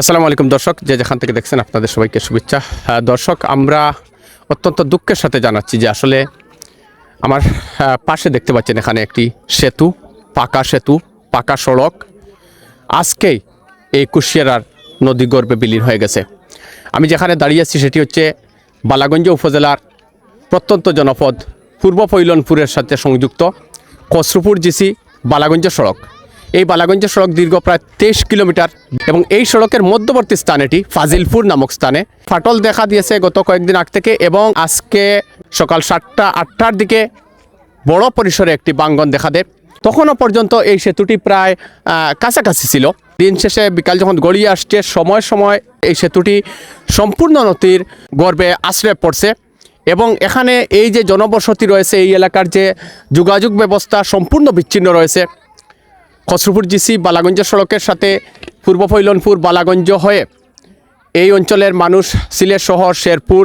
আসসালামু আলাইকুম দর্শক, যে যেখান থেকে দেখছেন আপনাদের সবাইকে শুভেচ্ছা। দর্শক, আমরা অত্যন্ত দুঃখের সাথে জানাচ্ছি যে আসলে আমার পাশে দেখতে পাচ্ছেন এখানে একটি সেতু, পাকা সেতু, পাকা সড়ক। আজকেই এই কুশিয়ারার নদী গর্ভে বিলীন হয়ে গেছে। আমি যেখানে দাঁড়িয়ে আছি সেটি হচ্ছে বালাগঞ্জ উপজেলার প্রত্যন্ত জনপদ পূর্ব পৈলনপুরের সাথে সংযুক্ত কসরুপুর জিসি বালাগঞ্জ সড়ক। এই বালাগঞ্জ সড়ক দীর্ঘ প্রায় তেইশ কিলোমিটার এবং এই সড়কের মধ্যবর্তী স্থান এটি ফাজিলপুর নামক স্থানে। ফাটল দেখা দিয়েছে গত কয়েকদিন আগ থেকে এবং আজকে সকাল সাতটা, আটটার দিকে বড় পরিসরে একটি বাঙ্গন দেখা দেয়। তখনও পর্যন্ত এই সেতুটি প্রায় কাছাকাছি ছিল। দিন শেষে বিকাল যখন গড়িয়ে আসছে, সময় সময় এই সেতুটি সম্পূর্ণ নদীর গর্ভে আশ্রয় পড়ছে এবং এখানে এই যে জনবসতি রয়েছে এই এলাকার যে যোগাযোগ ব্যবস্থা সম্পূর্ণ বিচ্ছিন্ন রয়েছে। খসরুপুর জিসি বালাগঞ্জ সড়কের সাথে পূর্ব ফৈলনপুর বালাগঞ্জ হয়ে এই অঞ্চলের মানুষ সিলেট শহর, শেরপুর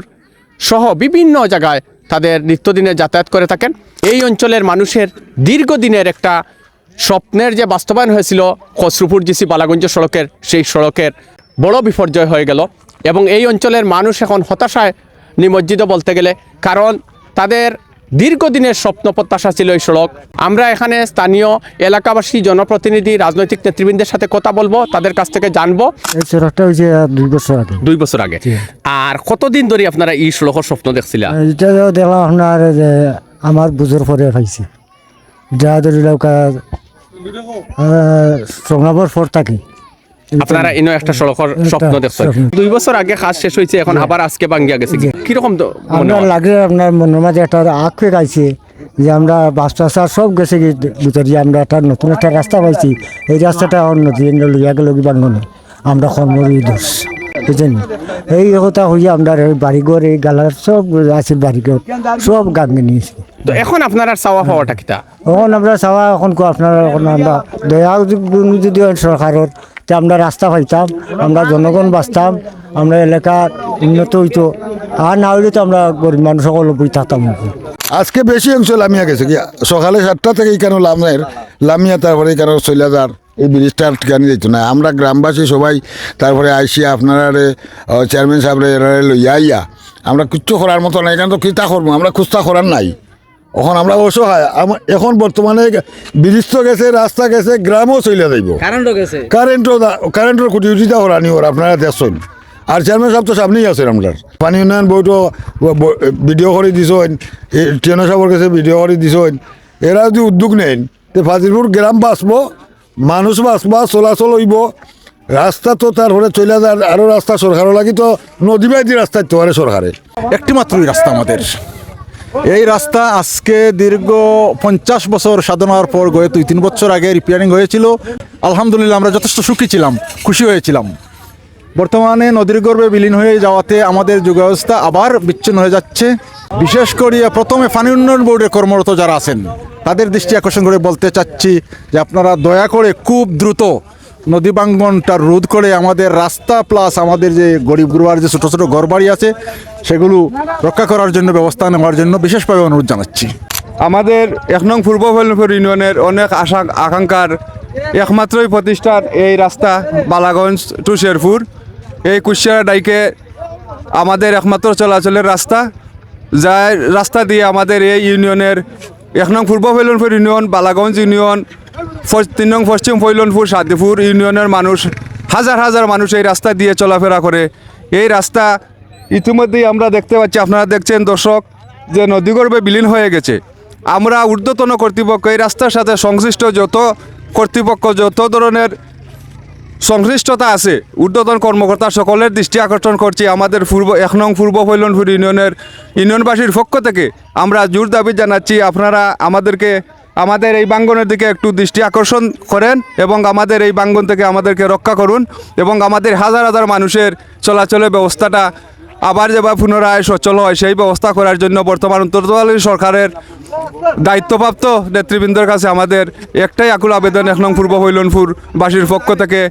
সহ বিভিন্ন জায়গায় তাদের নিত্যদিনে যাতায়াত করে থাকেন। এই অঞ্চলের মানুষের দীর্ঘদিনের একটা স্বপ্নের যে বাস্তবায়ন হয়েছিল খসরুপুর জিসি বালাগঞ্জ সড়কের, সেই সড়কের বড় বিপর্যয় হয়ে গেল এবং এই অঞ্চলের মানুষ এখন হতাশায় নিমজ্জিত বলতে গেলে, কারণ তাদের দীর্ঘদিনের স্বপ্ন প্রত্যাশা ছিল এই সড়ক। আমরা এখানে স্থানীয় এলাকাবাসী জনপ্রতিনিধি রাজনৈতিক নেতৃবৃন্দের সাথে কথা বলব তাদের কাছ থেকে জানব। এই সড়কটা দুই বছর আগে। দুই বছর আগে। আর কতদিন ধরে আপনারা এই সড়কের স্বপ্ন দেখছিলেন এটা দেখলাম আপনার যে আমার বুঝোর পরে পাইছি। যা ধরি নৌকা সংগ্রামর পর থাকি। আপনারা ইনো একটা সড়কের স্বপ্ন দেখছেন। দুই বছর আগে কাজ শেষ হয়েছে এখন আবার আজকে ভাঙ্গিয়া গেছে। কীরকম তো মনে লাগে আপনার মনের মাঝে একটা হয়ে গাইছে যে আমরা বাস টাস সব গেছে ভিতরে আমরা একটা নতুন একটা রাস্তা পাইছি। এই রাস্তাটা নদী লইয়া গেল কি বাঙ্গনে আমরা কর্মরই দোষ বুঝছেন? এই কথা হইয়া আমরা এই বাড়িঘর এই গালার সব আছে বাড়িঘর সব গাঙ্গে নিয়েছি। তো এখন আপনারা চাওয়া পাওয়াটা কিতা এখন আমরা চাওয়া এখন কো আপনারা এখন আমরা দয়া যদি- যদি হয় সরকারের তে আমরা রাস্তা পাইতাম আমরা জনগণ বাঁচতাম আমরা এলাকার উন্নত হইতো। আর না হইলে তো আমরা গরিব মানুষ সকল বই থাকতাম। আজকে বেশি অংশ লামিয়া গেছে কি? সকালে সাতটা থেকে এখানে লামের লামিয়া তারপরে এখানে চৈলাদার এই ব্রিজটা ঠিকানি দিত না? আমরা গ্রামবাসী সবাই তারপরে আইসি আপনারা চেয়ারম্যান সাহেবরে এরারে লইয়া আইয়া আমরা কিচ্ছু করার মতো নাই এখানে তো কিতা করব? আমরা খুস্তা করার নাই। এখন আমরা অসহায় আমার এখন বর্তমানে ব্রিজ তো গেছে রাস্তা গেছে গ্রামও চলে যাইব। কারেন্টও গেছে? কারেন্টও কারেন্টের খুঁটি উঠিটা করানি ওর আপনারা দেখছেন। আর চেয়ারম্যান সাহেব তো সামনেই আছেন আপনার। পানি উন্নয়ন বইটো ভিডিও করে দিছেন ট্রেনের সাহেবের কাছে ভিডিও করে দিছেন। এরা যদি উদ্যোগ নেন তে ফাজিলপুর গ্রাম বাঁচবো মানুষ বাস বাস চলাচল হইব। রাস্তা তো তারপরে চলে যায় আরও রাস্তা সরকারও লাগি তো নদী বাইদি রাস্তা তো আরে সরকারে। একটি মাত্রই রাস্তা আমাদের। এই রাস্তা আজকে দীর্ঘ পঞ্চাশ বছর সাধনার পর গয়ে দুই তিন বছর আগে রিপেয়ারিং হয়েছিল। আলহামদুলিল্লাহ আমরা যথেষ্ট সুখী ছিলাম, খুশি হয়েছিলাম। বর্তমানে নদীর গর্ভে বিলীন হয়ে যাওয়াতে আমাদের যোগাবস্থা আবার বিচ্ছিন্ন হয়ে যাচ্ছে। বিশেষ করে প্রথমে পানি উন্নয়ন বোর্ডে কর্মরত যারা আছেন, তাদের দৃষ্টি আকর্ষণ করে বলতে চাচ্ছি যে আপনারা দয়া করে খুব দ্রুত নদী বাঙ্গনটা রোধ করে আমাদের রাস্তা প্লাস আমাদের যে গরিব গুরুবার যে ছোটো ছোটো ঘরবাড়ি আছে, সেগুলো রক্ষা করার জন্য, ব্যবস্থা নেওয়ার জন্য বিশেষভাবে অনুরোধ জানাচ্ছি। আমাদের এক নং পূর্ব ফৈলপুর ইউনিয়নের অনেক আশা আকাঙ্ক্ষার একমাত্রই প্রতিষ্ঠান এই রাস্তা, বালাগঞ্জ টু শেরপুর। এই কুশিয়ারা ডাইকে আমাদের একমাত্র চলাচলের রাস্তা যার রাস্তা দিয়ে আমাদের এই ইউনিয়নের এক নং পূর্ব ফৈলনপুর ইউনিয়ন, বালাগঞ্জ ইউনিয়ন তিন নং পশ্চিম ফৈলনপুর, সাদিপুর ইউনিয়নের মানুষ, হাজার হাজার মানুষ এই রাস্তা দিয়ে চলাফেরা করে। এই রাস্তা ইতিমধ্যেই আমরা দেখতে পাচ্ছি, আপনারা দেখছেন দর্শক, যে নদীগর্ভে বিলীন হয়ে গেছে। আমরা ঊর্ধ্বতন কর্তৃপক্ষ এই রাস্তার সাথে সংশ্লিষ্ট যত কর্তৃপক্ষ, যত ধরনের সংশ্লিষ্টতা আছে। ঊর্ধ্বতন কর্মকর্তা সকলের দৃষ্টি আকর্ষণ করছি। আমাদের পূর্ব, এক নং পূর্ব ফৈলনপুর ইউনিয়নের, ইউনিয়নবাসীর পক্ষ থেকে আমরা জোর দাবি জানাচ্ছি, আপনারা আমাদেরকে, আমাদের এই বাঙ্গনের দিকে একটু দৃষ্টি আকর্ষণ করেন এবং আমাদের এই বাঙ্গন থেকে আমাদেরকে রক্ষা করুন এবং আমাদের হাজার হাজার মানুষের চলাচলের ব্যবস্থাটা আবার যেভাবে পুনরায় সচল হয়, সেই ব্যবস্থা করার জন্য বর্তমান অন্তর্বর্তীকালীন সরকারের দায়িত্বপ্রাপ্ত নেতৃবৃন্দের কাছে আমাদের একটাই আকুল আবেদন, এক নং পূর্ব হৈলনপুর বাসীর পক্ষ থেকে।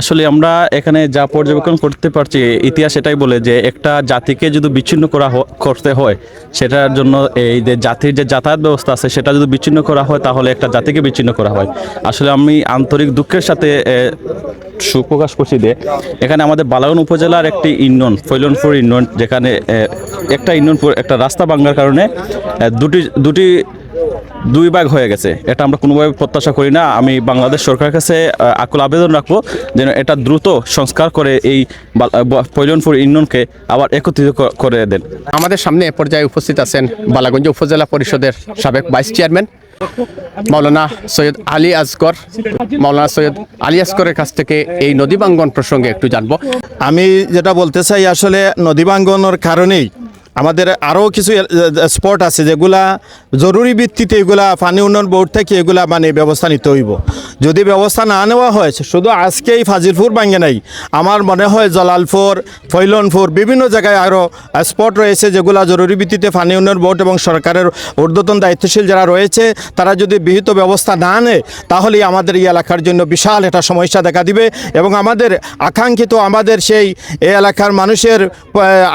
আসলে আমরা এখানে যা পর্যবেক্ষণ করতে পারছি, ইতিহাস এটাই বলে যে একটা জাতিকে যদি বিচ্ছিন্ন করা করতে হয়, সেটার জন্য এই যে জাতির যে যাতায়াত ব্যবস্থা আছে, সেটা যদি বিচ্ছিন্ন করা হয়, তাহলে একটা জাতিকে বিচ্ছিন্ন করা হয়। আসলে আমি আন্তরিক দুঃখের সাথে সুপ্রকাশ করছি যে এখানে আমাদের বালাগন উপজেলার একটি ইউনিয়ন, ফৈলনপুর ইউনিয়ন, যেখানে একটা ইউনিয়ন একটা রাস্তা ভাঙ্গার কারণে দুটি দুটি দুই ভাগ হয়ে গেছে। এটা আমরা কোনোভাবে প্রত্যাশা করি না। আমি বাংলাদেশ সরকারের কাছে আকুল আবেদন রাখব যেন এটা দ্রুত সংস্কার করে এই পৈলনপুর ইউনিয়নকে আবার একত্রিত করে দেন। আমাদের সামনে এ পর্যায়ে উপস্থিত আছেন বালাগঞ্জ উপজেলা পরিষদের সাবেক ভাইস চেয়ারম্যান মাওলানা সৈয়দ আলী আসগর মাওলানা সৈয়দ আলী আসগরের কাছ থেকে এই নদী বাঙ্গন প্রসঙ্গে একটু জানব। আমি যেটা বলতে চাই আসলে নদী ভাঙ্গনের কারণেই আমাদের আরও কিছু স্পট আছে যেগুলা জরুরি ভিত্তিতে এগুলা পানি উন্নয়ন বোর্ড থেকে এগুলা মানে ব্যবস্থা নিতে হইব। যদি ব্যবস্থা না নেওয়া হয়, শুধু আজকেই ফাজিলপুর ভাঙ্গে নাই, আমার মনে হয় জলালপুর, ফৈলনপুর, বিভিন্ন জায়গায় আরও স্পট রয়েছে যেগুলা জরুরি ভিত্তিতে পানি উন্নয়ন বোর্ড এবং সরকারের ঊর্ধ্বতন দায়িত্বশীল যারা রয়েছে, তারা যদি বিহিত ব্যবস্থা না নেয় তাহলেই আমাদের এই এলাকার জন্য বিশাল একটা সমস্যা দেখা দিবে এবং আমাদের আকাঙ্ক্ষিত আমাদের সেই এলাকার মানুষের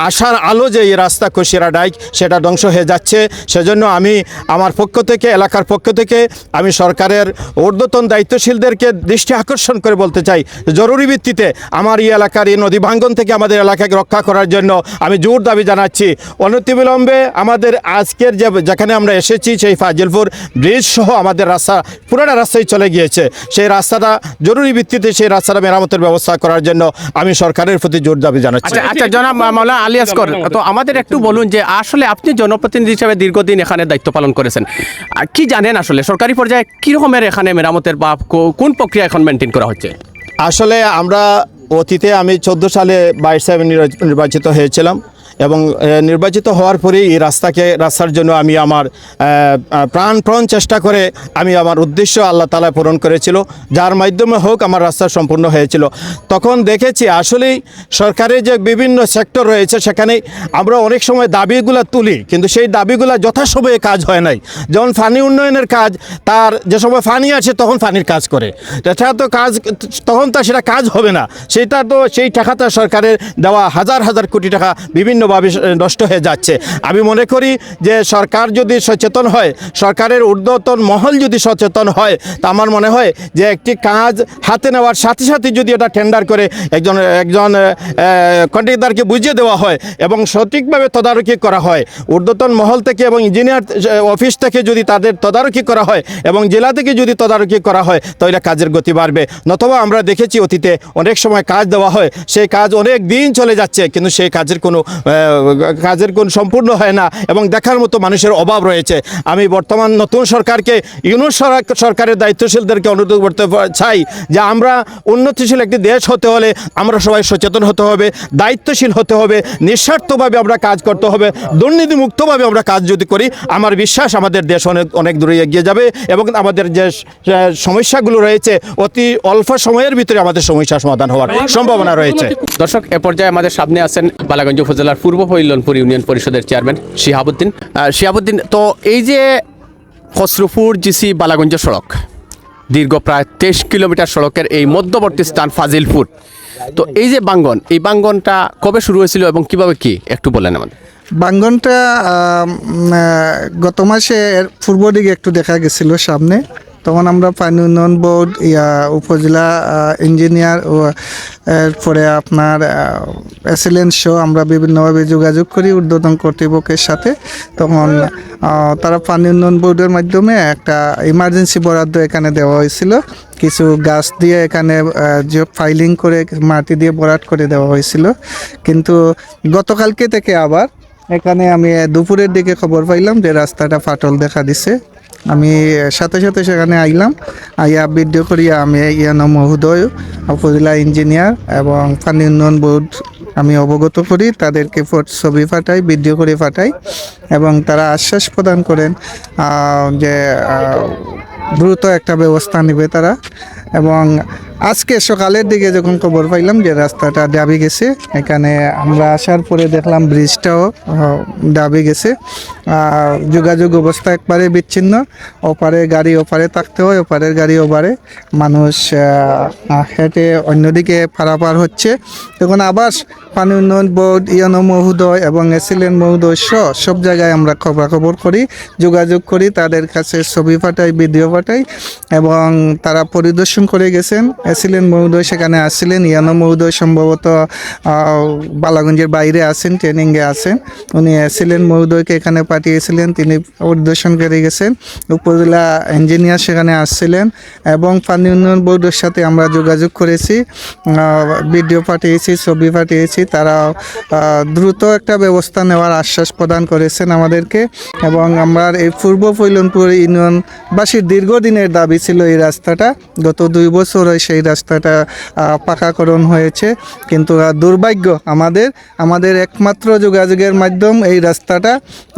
আশার আলো যে এই রাস্তা কশিরা ডাইক, সেটা ধ্বংস হয়ে যাচ্ছে। সেজন্য আমি আমার পক্ষ থেকে, এলাকার পক্ষ থেকে আমি সরকারের ঊর্ধ্বতন দায়িত্বশীলদেরকে দৃষ্টি আকর্ষণ করে বলতে চাই। জরুরি ভিত্তিতে আমার এই এলাকার এই নদী ভাঙ্গন থেকে আমাদের এলাকাকে রক্ষা করার জন্য আমি জোর দাবি জানাচ্ছি। অনতিবিলম্বে আমাদের আজকের যে, যেখানে আমরা এসেছি, সেই ফাজিলপুর ব্রিজ সহ আমাদের রাস্তা পুরোটা রাস্তায় চলে গিয়েছে। সেই রাস্তাটা, জরুরি ভিত্তিতে সেই রাস্তাটা মেরামতের ব্যবস্থা করার জন্য আমি সরকারের প্রতি জোর দাবি জানাচ্ছি। আচ্ছা আচ্ছা জনাব মাওলানা আলী আসগর তো আমাদের একটু বলুন যে আসলে আপনি জনপ্রতিনিধি হিসাবে দীর্ঘদিন এখানে দায়িত্ব পালন করেছেন। আর কি জানেন আসলে সরকারি পর্যায়ে কীরকমের এখানে মেরামতের বা কোন প্রক্রিয়া এখন মেনটেন করা হচ্ছে? আসলে আমরা অতীতে আমি চোদ্দ সালে বাইশ সাহেব নির্বাচিত হয়েছিলাম। এবং নির্বাচিত হওয়ার পরেই এই রাস্তাকে রাস্তার জন্য আমি আমার প্রাণপ্রণ চেষ্টা করে আমি আমার উদ্দেশ্য আল্লাহ তালা পূরণ করেছিল, যার মাধ্যমে হোক আমার রাস্তা সম্পূর্ণ হয়েছিল। তখন দেখেছি আসলেই সরকারের যে বিভিন্ন সেক্টর রয়েছে সেখানে আমরা অনেক সময় দাবিগুলো তুলি, কিন্তু সেই দাবিগুলো যথাসময়ে কাজ হয় নাই। যেমন ফানি উন্নয়নের কাজ, তার যে সময় ফানি আছে তখন ফানির কাজ করে। এটা তো কাজ, তখন তো সেটা কাজ হবে না। সেটা তো সেই টাকাটা সরকারের দেওয়া হাজার হাজার কোটি টাকা বিভিন্নভাবে নষ্ট হয়ে যাচ্ছে। আমি মনে করি যে সরকার যদি সচেতন হয়, সরকারের ঊর্ধ্বতন মহল যদি সচেতন হয়, তা আমার মনে হয় যে একটি কাজ হাতে নেওয়ার সাথে সাথে যদি এটা টেন্ডার করে একজন একজন কন্ট্রাক্টরকে বুঝিয়ে দেওয়া হয় এবং সঠিকভাবে তদারকি করা হয়, ঊর্ধ্বতন মহল থেকে এবং ইঞ্জিনিয়ার অফিস থেকে যদি তাদের তদারকি করা হয় এবং জেলা থেকে যদি তদারকি করা হয়, তাহলে কাজের গতি বাড়বে। নতুবা আমরা দেখেছি অতীতে অনেক সময় কাজ দেওয়া হয়, সেই কাজ অনেক দিন চলে যাচ্ছে, কিন্তু সেই কাজের কোনো কাজের কোন সম্পূর্ণ হয় না এবং দেখার মতো মানুষের অভাব রয়েছে আমি বর্তমান নতুন সরকারকে ইউনুস সরকারের দায়িত্বশীলদেরকে অনুরোধ করতে চাই যে আমরা উন্নতিশীল একটি দেশ হতে হলে আমরা সবাই সচেতন হতে হবে দায়িত্বশীল হতে হবে নিঃস্বার্থভাবে আমরা কাজ করতে হবে দুর্নীতিমুক্তভাবে আমরা কাজ যদি করি আমার বিশ্বাস আমাদের দেশ অনেক অনেক দূরে এগিয়ে যাবে এবং আমাদের যে সমস্যাগুলো রয়েছে অতি অল্প সময়ের ভিতরে আমাদের সমস্যা সমাধান হওয়ার সম্ভাবনা রয়েছে দর্শক এ পর্যায়ে আমাদের সামনে আছেন বালাগঞ্জ উপজেলার পূর্ব হৈলনপুর ইউনিয়ন পরিষদের চেয়ারম্যান শিহাবুদ্দিন। শিহাবুদ্দিন, তো এই যে খসরুপুর জিসি বালাগঞ্জ সড়ক, দীর্ঘ প্রায় তেইশ কিলোমিটার সড়কের এই মধ্যবর্তী স্থান ফাজিলপুর, তো এই যে বাঙ্গন, এই বাঙ্গনটা কবে শুরু হয়েছিল এবং কীভাবে কি? একটু বলেন আমাদের। বাঙ্গনটা গত মাসে পূর্ব দিকে একটু দেখা গেছিল সামনে। তখন আমরা পানি উন্নয়ন বোর্ড, ইয়া উপজেলা ইঞ্জিনিয়ার ও এরপরে আপনার এক্সেলেন্স শো আমরা বিভিন্নভাবে যোগাযোগ করি ঊর্ধ্বতন কর্তৃপক্ষের সাথে। তখন তারা পানি উন্নয়ন বোর্ডের মাধ্যমে একটা ইমার্জেন্সি বরাদ্দ এখানে দেওয়া হয়েছিল। কিছু গাছ দিয়ে এখানে যে ফাইলিং করে মাটি দিয়ে বরাদ করে দেওয়া হয়েছিল। কিন্তু গতকালকে থেকে আবার এখানে আমি দুপুরের দিকে খবর পাইলাম যে রাস্তাটা ফাটল দেখা দিছে। আমি সাথে সাথে সেখানে আইলাম। আইয়া বিদ্য করিয়া আমি ইয়ান মহোদয়, উপজেলা ইঞ্জিনিয়ার এবং পানি উন্নয়ন বোর্ড আমি অবগত করি, তাদেরকে ছবি পাঠাই ভিডিও করে পাঠাই এবং তারা আশ্বাস প্রদান করেন যে দ্রুত একটা ব্যবস্থা নেবে তারা। এবং আজকে সকালের দিকে যখন খবর পাইলাম যে রাস্তাটা ডাবি গেছে, এখানে আমরা আসার পরে দেখলাম ব্রিজটাও ডাবি গেছে। যোগাযোগ অবস্থা একবারে বিচ্ছিন্ন। ওপারে গাড়ি ওপারে থাকতে হয়, ওপারের গাড়ি ওপারে। মানুষ হেঁটে অন্যদিকে পারাপার হচ্ছে। তখন আবার পানি উন্নয়ন বোর্ড, ইয়নো মহোদয় এবং এসিলেন মহোদয় সহ সব জায়গায় আমরা খবরাখবর করি, যোগাযোগ করি, তাদের কাছে ছবি পাঠাই, ভিডিও পাঠাই এবং তারা পরিদর্শন করে গেছেন। এসিলেন মহোদয়, সেখানে আসছিলেন। ইয়ানো মহোদয় সম্ভবত বালাগঞ্জের বাইরে আছেন ট্রেনিংয়ে আছেন। উনি এসিলেন মহোদয়কে এখানে পাঠিয়েছিলেন, তিনি পরিদর্শন করে গেছেন। উপজেলা ইঞ্জিনিয়ার সেখানে আসছিলেন এবং পানি উন্নয়ন বোর্ডের সাথে আমরা যোগাযোগ করেছি ভিডিও পাঠিয়েছি, ছবি পাঠিয়েছি। তারা দ্রুত একটা ব্যবস্থা নেওয়ার আশ্বাস প্রদান করেছেন আমাদেরকে এবং আমার এই পূর্ব ফৈলনপুর ইউনিয়নবাসীর দীর্ঘদিনের দাবি ছিল এই রাস্তাটা। গত দুই বছর সেই রাস্তাটা পাকাকরণ হয়েছে। কিন্তু দুর্ভাগ্য আমাদের আমাদের একমাত্র যোগাযোগের মাধ্যম এই রাস্তাটা।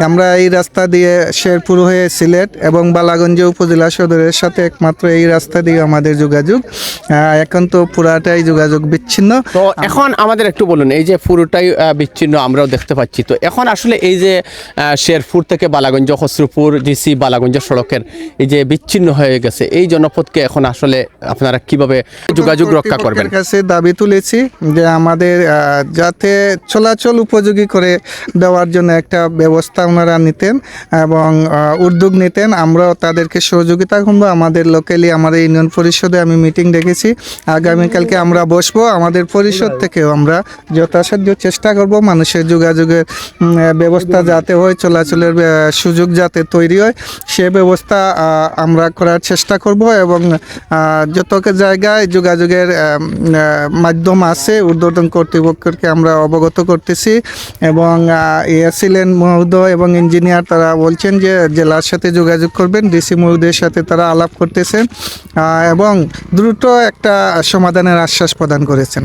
আমরা এই রাস্তা দিয়ে শেরপুর হয়ে সিলেট এবং বালাগঞ্জ উপজেলা সদরের সাথে একমাত্র এই রাস্তা দিয়ে আমাদের যোগাযোগ। এখন তো পুরাটাই যোগাযোগ বিচ্ছিন্ন। তো এখন আমাদের একটু বলুন, এই যে পুরোটাই বিচ্ছিন্ন আমরাও দেখতে পাচ্ছি। তো এখন আসলে এই যে শেরপুর থেকে বালাগঞ্জ, খসরুপুর, ডিসি, বালাগঞ্জ সড়কের এই যে বিচ্ছিন্ন হয়ে গেছে, এই জনপদকে এখন আসলে আপনারা কীভাবে যোগাযোগ রক্ষা করবেন? কাছে দাবি তুলেছি যে আমাদের যাতে চলাচল উপযোগী করে দেওয়ার জন্য একটা ব্যবস্থা ওনারা নিতেন এবং উদ্যোগ নিতেন। আমরাও তাদেরকে সহযোগিতা করব। আমাদের লোকালি আমাদের ইউনিয়ন পরিষদে আমি মিটিং ডেকেছি। আগামীকালকে আমরা বসবো। আমাদের পরিষদ থেকেও আমরা যথাসাধ্য চেষ্টা করব মানুষের যোগাযোগের ব্যবস্থা যাতে হয় চলাচলের সুযোগ যাতে তৈরি হয় সে ব্যবস্থা আমরা করার চেষ্টা করব এবং যত জায়গায় যোগাযোগের মাধ্যম আছে, ঊর্ধ্বতন কর্তৃপক্ষকে আমরা অবগত করতেছি এবং এসিলেন মহোদয় এবং ইঞ্জিনিয়ার তারা বলছেন যে জেলার সাথে যোগাযোগ করবেন, ডিসি মহোদয়ের সাথে তারা আলাপ করতেছেন এবং দ্রুত একটা সমাধানের আশ্বাস প্রদান করেছেন।